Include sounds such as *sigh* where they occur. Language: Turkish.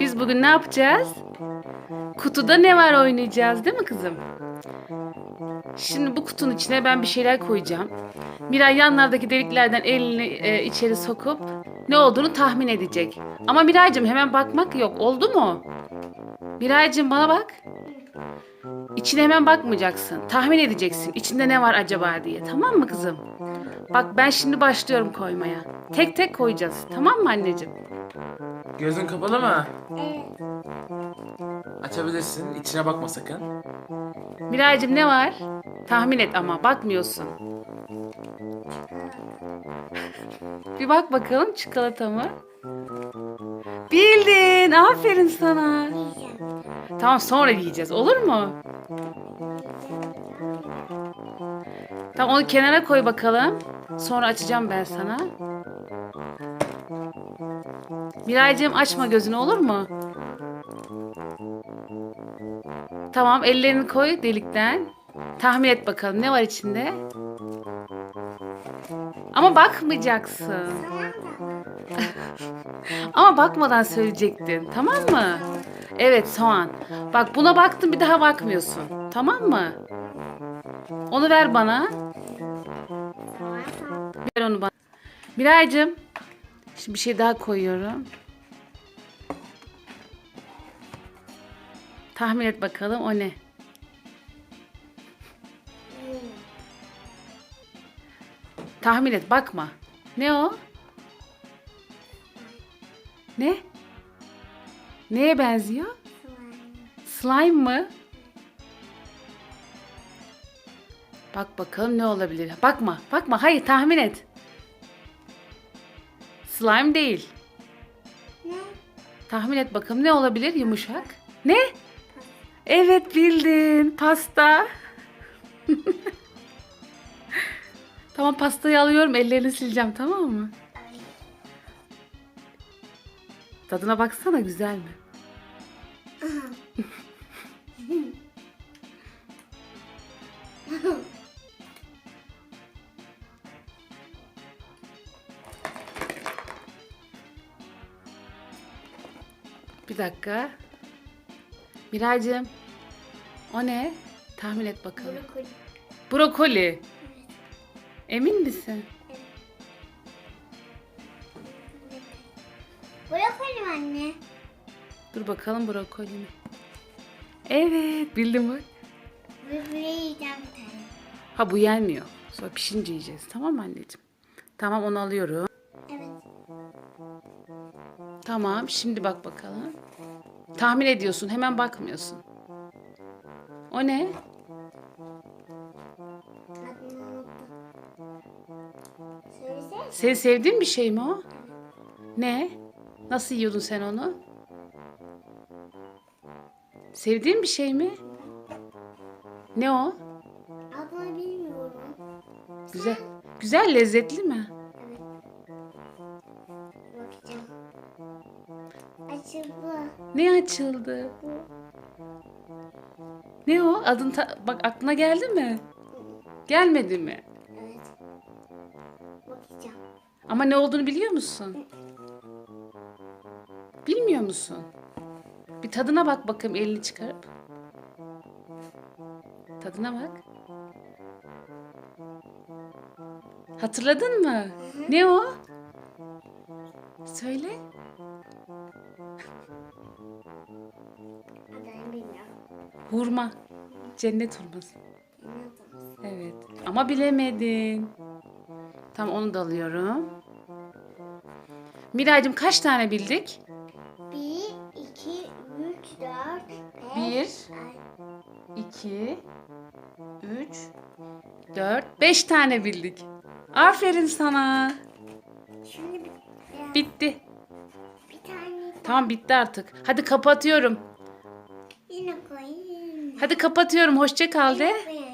Biz Biz bugün ne yapacağız? Kutuda ne var oynayacağız değil mi kızım? Şimdi bu kutunun içine ben bir şeyler koyacağım. Miray yanlardaki deliklerden elini e, içeri sokup ne olduğunu tahmin edecek. Ama Miraycığım hemen bakmak yok. Oldu mu? Miraycığım bana bak. İçine hemen bakmayacaksın. Tahmin edeceksin. İçinde ne var acaba diye. Tamam mı kızım? Bak ben şimdi başlıyorum koymaya. Tek tek koyacağız. Tamam mı anneciğim? Gözün kapalı mı? evet. Açabilirsin. İçine bakma sakın. Miraycığım ne var? Tahmin et ama bakmıyorsun. Bir bak bakalım çikolata mı? Bildin. Aferin sana. Tamam sonra yiyeceğiz. Olur mu? Tamam onu kenara koy bakalım. Sonra açacağım ben sana. Miraycığım açma gözünü olur mu? Tamam ellerini koy delikten. Tahmin et bakalım ne var içinde? Ama bakmayacaksın. Ama bakmadan söyleyecektin. Tamam mı? Evet soğan. Bak buna baktın bir daha bakmıyorsun. Tamam mı? Onu ver bana. Ver onu bana. Miraycığım. Şimdi bir şey daha koyuyorum. Tahmin et bakalım o ne? Tahmin et bakma. Ne o? Ne? Neye benziyor? Slime mı? Bak bakalım ne olabilir. Bakma, bakma. Hayır, tahmin et. Slime değil. Ne? Tahmin et bakalım ne olabilir yumuşak? Ne? Evet bildin. Pasta. *laughs* tamam pastayı alıyorum. Ellerini sileceğim tamam mı? Tadına baksana güzel mi? Bir dakika. Miraycığım. O ne? Tahmin et bakalım. Brokoli. Brokoli. Emin misin? Brokoli mi anne? Dur bakalım brokoli mi? Evet bildim bak. Brokoli yiyeceğim bir tane. Ha bu yenmiyor. Sonra pişince yiyeceğiz. Tamam mı anneciğim? Tamam onu alıyorum. Evet. Tamam şimdi bak bakalım. Tahmin ediyorsun hemen bakmıyorsun. O ne? Senin sevdiğin bir şey mi o? Ne? Nasıl yiyordun sen onu? Sevdiğin bir şey mi? Ne o? Adını bilmiyorum. Güzel. Güzel lezzetli mi? Bakacağım. Açıldı. Ne açıldı? Ne o? Adın ta- bak aklına geldi mi? Gelmedi mi? Ama ne olduğunu biliyor musun? Bilmiyor musun? Bir tadına bak bakayım elini çıkarıp. Tadına bak. Hatırladın mı? Ne o? Söyle. Bilmiyorum. Hurma. Cennet hurması. Evet. Ama bilemedin. Tamam onu da alıyorum. Miraycığım kaç tane bildik? Bir, iki, üç, dört, beş. Bir. Ay, 2 3 4 5 tane bildik. Aferin sana. Şimdi bir, Bitti. bir tane Tamam bitti artık. Hadi kapatıyorum. yine koyayım. Hadi kapatıyorum. Hoşça kal de. Koyayım.